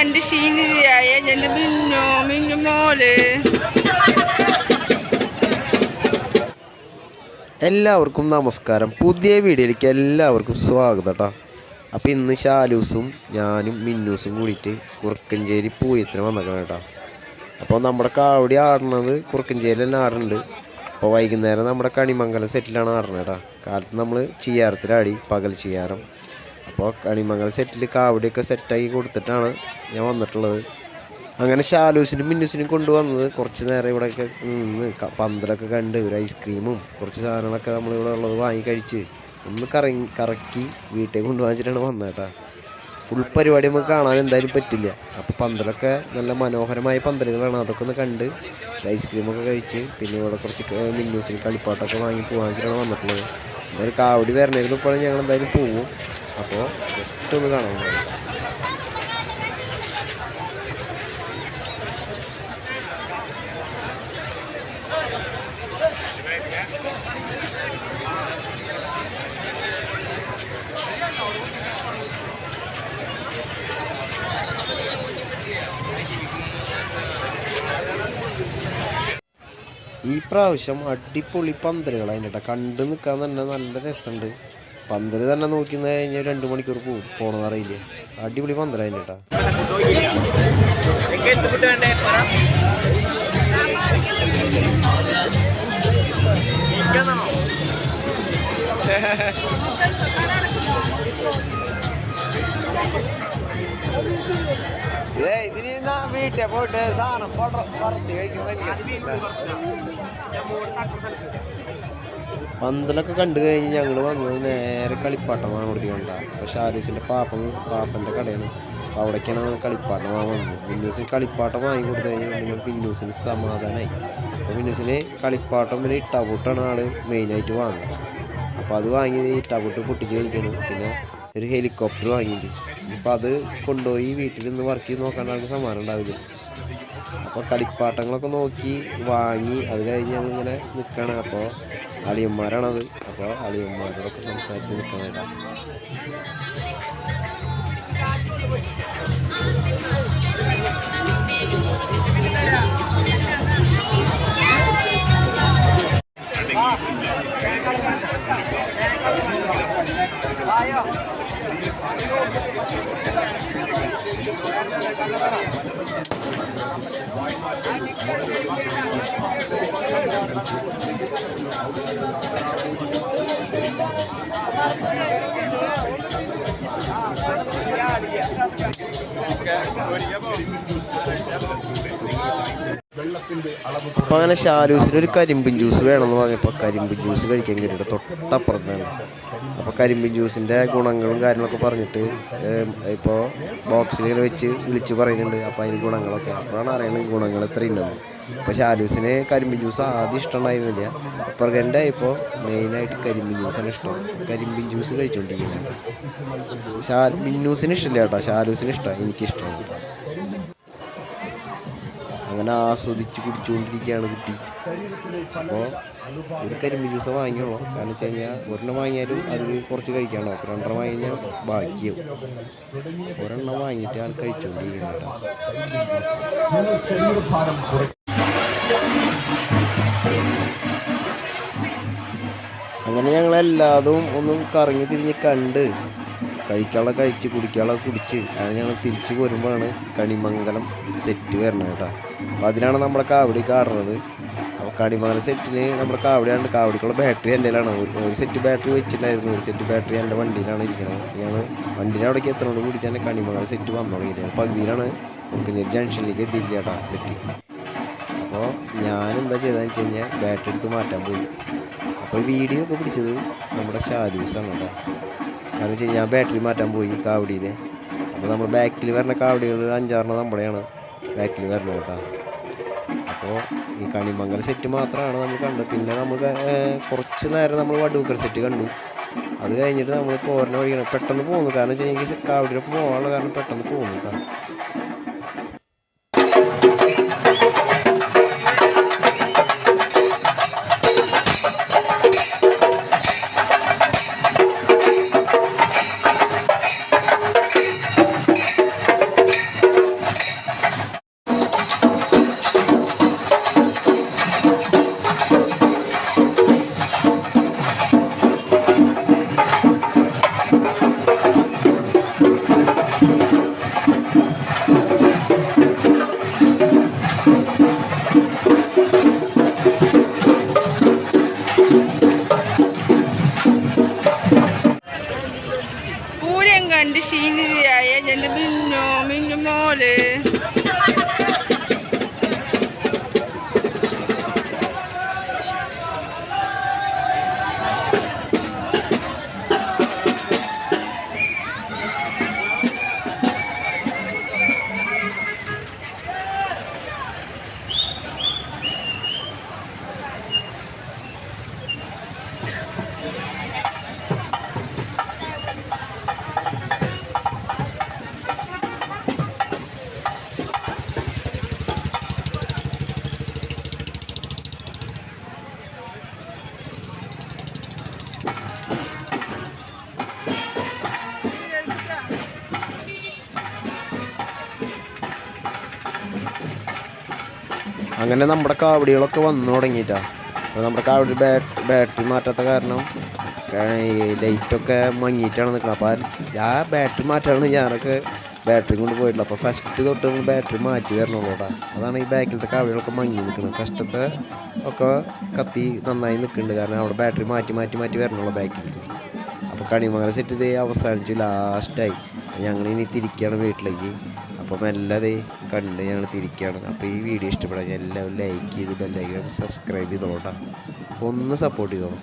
എന്റെ ക്ഷീണിതയായ മിന്നോ മിന്നു മോൾ എല്ലാവർക്കും നമസ്കാരം. പുതിയ വീഡിയോയിലേക്ക് എല്ലാവർക്കും സ്വാഗതം കേട്ടോ അപ്പോൾ ഇന്ന് ഷാലൂസും ഞാനും മിന്നൂസും കൂടിയിട്ട് കുറുക്കഞ്ചേരി പൂയത്തിന് വന്നേക്കണം കേട്ടോ അപ്പോൾ നമ്മുടെ കാവടി ആടുന്നത് കുറുക്കഞ്ചേരി തന്നെ ആടുന്നുണ്ട്. അപ്പോൾ വൈകുന്നേരം നമ്മുടെ കണിമംഗലം സെറ്റിലാണ് ആടുന്നത് കേട്ടോ കാലത്ത് നമ്മൾ ചിയ്യാരത്തിലാടി പകൽ ചിയ്യാരം അപ്പോൾ കണിമംഗലം സെറ്റിൽ കാവടിയൊക്കെ സെറ്റാക്കി കൊടുത്തിട്ടാണ് ഞാൻ വന്നിട്ടുള്ളത്. അങ്ങനെ ഷാലൂസിനും മിന്നുസിനും കൊണ്ടുവന്നത് കുറച്ച് നേരം ഇവിടെയൊക്കെ നിന്ന് പന്തലൊക്കെ കണ്ട് ഒരു ഐസ്ക്രീമും കുറച്ച് സാധനങ്ങളൊക്കെ നമ്മളിവിടെ ഉള്ളത് വാങ്ങി കഴിച്ച് ഒന്ന് കറങ്ങി കറക്കി വീട്ടിൽ കൊണ്ടുപോകാൻ വന്നത് കേട്ടോ. ഫുൾ പരിപാടി നമുക്ക് കാണാൻ എന്തായാലും പറ്റില്ല. അപ്പോൾ പന്തലൊക്കെ നല്ല മനോഹരമായ പന്തലുകളാണ്. അതൊക്കെ ഒന്ന് കണ്ട് ഐസ്ക്രീമൊക്കെ കഴിച്ച് പിന്നെ ഇവിടെ കുറച്ച് മിന്നൂസിൽ കളിപ്പാട്ടൊക്കെ വാങ്ങി പോകാൻ വന്നിട്ടുള്ളത്. എന്തായാലും കാവടി വരണമായിരുന്നു ഇപ്പോൾ ഞങ്ങൾ എന്തായാലും പോവും. അപ്പോൾ ജസ്റ്റ് ഒന്ന് കാണാൻ പോകും ഈ പ്രാവശ്യം അടിപൊളി പന്തലുകൾ അതിന്റെ കണ്ടു നിൽക്കാൻ തന്നെ നല്ല രസമുണ്ട്. പന്തൽ തന്നെ നോക്കി കഴിഞ്ഞാൽ രണ്ട് മണിക്കൂർ പോകും. പോകണമെന്ന് അറിയില്ല? അടിപൊളി പന്തല അതിന്റെ കേട്ടാ. വീട്ടിൽ പോയിട്ട് സാധനം പന്തലൊക്കെ കണ്ടു കഴിഞ്ഞ് ഞങ്ങൾ വന്നത് നേരെ കളിപ്പാട്ടം വാങ്ങാൻ കൊടുത്തിട്ടുണ്ട് അപ്പോൾ ഷാരൂസിന്റെ പാപ്പൻ പാപ്പന്റെ കടയാണ് അപ്പോൾ അവിടേക്കാണ് കളിപ്പാട്ടം വാങ്ങാൻ വന്നത്. പിന്നൂസിന് കളിപ്പാട്ടം വാങ്ങി കൊടുത്തു കഴിഞ്ഞാൽ പിന്നെ പിന്നൂസിന് സമാധാനമായി അപ്പോൾ പിന്നൂസിന് കളിപ്പാട്ടം പിന്നെ ഇട്ടാപൂട്ടാണ് ആൾ മെയിനായിട്ട് വാങ്ങുന്നത്. അപ്പോൾ അത് വാങ്ങി ഇട്ടാപൂട്ട് പൊട്ടിച്ച് കളിക്കണം. പിന്നെ ഒരു ഹെലികോപ്റ്റർ വാങ്ങിയിട്ട്. അപ്പോൾ അത് കൊണ്ടുപോയി വീട്ടിൽ നിന്ന് വർക്ക് ചെയ്ത് നോക്കാൻ ആൾക്ക് സമ്മാനം ഉണ്ടാവില്ല അപ്പോൾ കളിപ്പാട്ടങ്ങളൊക്കെ നോക്കി വാങ്ങി അത് കഴിഞ്ഞ് ഞങ്ങളിങ്ങനെ നിൽക്കണം അപ്പോൾ അളിയന്മാരാണത്. അപ്പോൾ അളിയന്മാരോടൊക്കെ സംസാരിച്ച് നിൽക്കണേട്ടാ അപ്പോൾ അങ്ങനെ ഷാലൂസിന് ഒരു കരിമ്പിൻ ജ്യൂസ് വേണമെന്ന് പറഞ്ഞപ്പോൾ കരിമ്പിൻ ജ്യൂസ് കഴിക്കാൻ കയറിയിട്ട് തൊട്ടപ്പുറത്താണ് അപ്പോൾ കരിമ്പിൻ ജ്യൂസിന്റെ ഗുണങ്ങളും കാര്യങ്ങളൊക്കെ പറഞ്ഞിട്ട് ഇപ്പോൾ ബോക്സിൽ വെച്ച് വിളിച്ച് പറയുന്നുണ്ട്. അപ്പോൾ അതിന് ഗുണങ്ങളൊക്കെ. അപ്പോഴാണ് അറിയുന്നത് ഗുണങ്ങൾ എത്രയുണ്ടെന്ന്. അപ്പോൾ ഷാലൂസിന് കരിമ്പിൻ ജ്യൂസ് ആദ്യം ഇഷ്ടമുണ്ടായിരുന്നില്ല. പ്രഗ്നന്റ് ആയപ്പോൾ മെയിനായിട്ട് കരിമ്പിൻ ജ്യൂസാണ് ഇഷ്ടം. കരിമ്പിൻ ജ്യൂസ് കഴിച്ചുകൊണ്ടിരിക്കുന്നത് ഷാ മിന്നൂസിന് ഇഷ്ടമില്ല കേട്ടോ. ഷാലൂസിന് ഇഷ്ടമാണ് എനിക്കിഷ്ടമാണ്. അങ്ങനെ ആസ്വദിച്ച് കുടിച്ചുകൊണ്ടിരിക്കുകയാണ് കുട്ടി. അപ്പോൾ ഒരു കരിമ്പ് ജ്യൂസ് വാങ്ങിയോളൂ കാരണം വെച്ച് കഴിഞ്ഞാൽ ഒരെണ്ണം വാങ്ങിയാലും അതിൽ കുറച്ച് കഴിക്കാണോ? അപ്പോൾ രണ്ടെണ്ണം വാങ്ങി കഴിഞ്ഞാൽ ബാക്കിയാവും ഒരെണ്ണം വാങ്ങിയിട്ട് ആൾ കഴിച്ചുകൊണ്ടിരിക്കണം കേട്ടോ. അങ്ങനെ ഞങ്ങളെല്ലാതും ഒന്നും കറങ്ങി തിരിഞ്ഞ് കണ്ട് കഴിക്കാനുള്ള കഴിച്ച് കുടിക്കാനുള്ള കുടിച്ച് അങ്ങനെ ഞങ്ങൾ തിരിച്ചു പോരുമ്പോഴാണ് കണിമംഗലം സെറ്റ് വരണത് കേട്ടോ. അപ്പോൾ അതിനാണ് നമ്മുടെ കാവടി കാടുന്നത് അപ്പോൾ കണിമംഗലം സെറ്റിന് നമ്മുടെ കാവടിയാണ്. കാവടിക്കുള്ള ബാറ്ററി എന്റെ ഒരു സെറ്റ് ബാറ്ററി വെച്ചിട്ടുണ്ടായിരുന്നു. ഒരു സെറ്റ് ബാറ്ററി എന്റെ വണ്ടിയിലാണ് ഇരിക്കുന്നത് ഞങ്ങൾ വണ്ടിയിൽ അവിടേക്ക് എത്തണോണ്ട് കൂടിയിട്ട് തന്നെ കണിമംഗലം സെറ്റ് വന്നു തുടങ്ങിയിട്ട്. നമുക്ക് മുക്കഞ്ഞേരി ജംഗ്ഷനിലേക്ക് എത്തിയില്ല കേട്ടോ സെറ്റ് അപ്പോൾ ഞാൻ എന്താ ചെയ്തതെന്ന് വെച്ച് കഴിഞ്ഞാൽ ബാറ്ററി എടുത്ത് മാറ്റാൻ പോയി. അപ്പോൾ വീഡിയോ ഒക്കെ പിടിച്ചത് നമ്മുടെ ഷാലൂസാണ് കേട്ടോ കാരണം വെച്ച് കഴിഞ്ഞാൽ ബാറ്ററി മാറ്റാൻ പോയി കാവടിയിൽ അപ്പോൾ നമ്മൾ ബാക്കിൽ വരുന്ന കാവടികൾ അഞ്ചാറെണ്ണം നമ്മുടെയാണ് ബാക്കിൽ വരുന്നത് കേട്ടോ. അപ്പോൾ ഈ കണിമംഗൽ സെറ്റ് മാത്രമാണ് നമ്മൾ കണ്ടത്. പിന്നെ നമ്മൾ കുറച്ച് നേരം നമ്മൾ വടൂക്കർ സെറ്റ് കണ്ടു. അത് കഴിഞ്ഞിട്ട് നമ്മൾ പോരണ വഴിയാണ് പെട്ടെന്ന് പോകുന്നു കാരണം വെച്ച് കഴിഞ്ഞാൽ കാവടിയിലൊപ്പം പോകാനുള്ള കാരണം പെട്ടെന്ന് പോകുന്നു കേട്ടോ. kandisini yaya jandabin no mingamole. അങ്ങനെ നമ്മുടെ കാവടികളൊക്കെ വന്നു തുടങ്ങിയിട്ടാ. അപ്പോൾ നമ്മുടെ കാവടി ബാറ്ററി മാറ്റാത്ത കാരണം ലൈറ്റൊക്കെ മങ്ങിയിട്ടാണ് നിൽക്കുന്നത് അപ്പോൾ ആ ബാറ്ററി മാറ്റാണ് ഞാനൊക്കെ ബാറ്ററി കൊണ്ട് പോയിട്ടുള്ളത്. അപ്പോൾ ഫസ്റ്റ് തൊട്ട് നമ്മൾ ബാറ്ററി മാറ്റി വരണുള്ളൂ കേട്ടോ അതാണ് ഈ ബാക്കിലത്തെ കാവടികളൊക്കെ മങ്ങി നിൽക്കുന്നത് ഫസ്റ്റത്തെ ഒക്കെ കത്തി നന്നായി നിൽക്കുന്നുണ്ട് കാരണം അവിടെ ബാറ്ററി മാറ്റി മാറ്റി മാറ്റി വരണുള്ളൂ ബാക്കിൽ അപ്പോൾ കണിമംഗലം സെറ്റ് ചെയ്ത് അവസാനിച്ചു ലാസ്റ്റായി ഞങ്ങൾ ഇനി തിരിക്കുകയാണ് വീട്ടിലേക്ക്. അപ്പോൾ മെല്ലെ അതേ കണ്ട് ഞങ്ങൾ തിരിക്കുകയാണ് അപ്പോൾ ഈ വീഡിയോ ഇഷ്ടപ്പെടാൻ എല്ലാവരും ലൈക്ക് ചെയ്ത് ബെല്ലൈക്കൻ സബ്സ്ക്രൈബ് ചെയ്തോളാം ഒന്ന് സപ്പോർട്ട് ചെയ്തോളാം.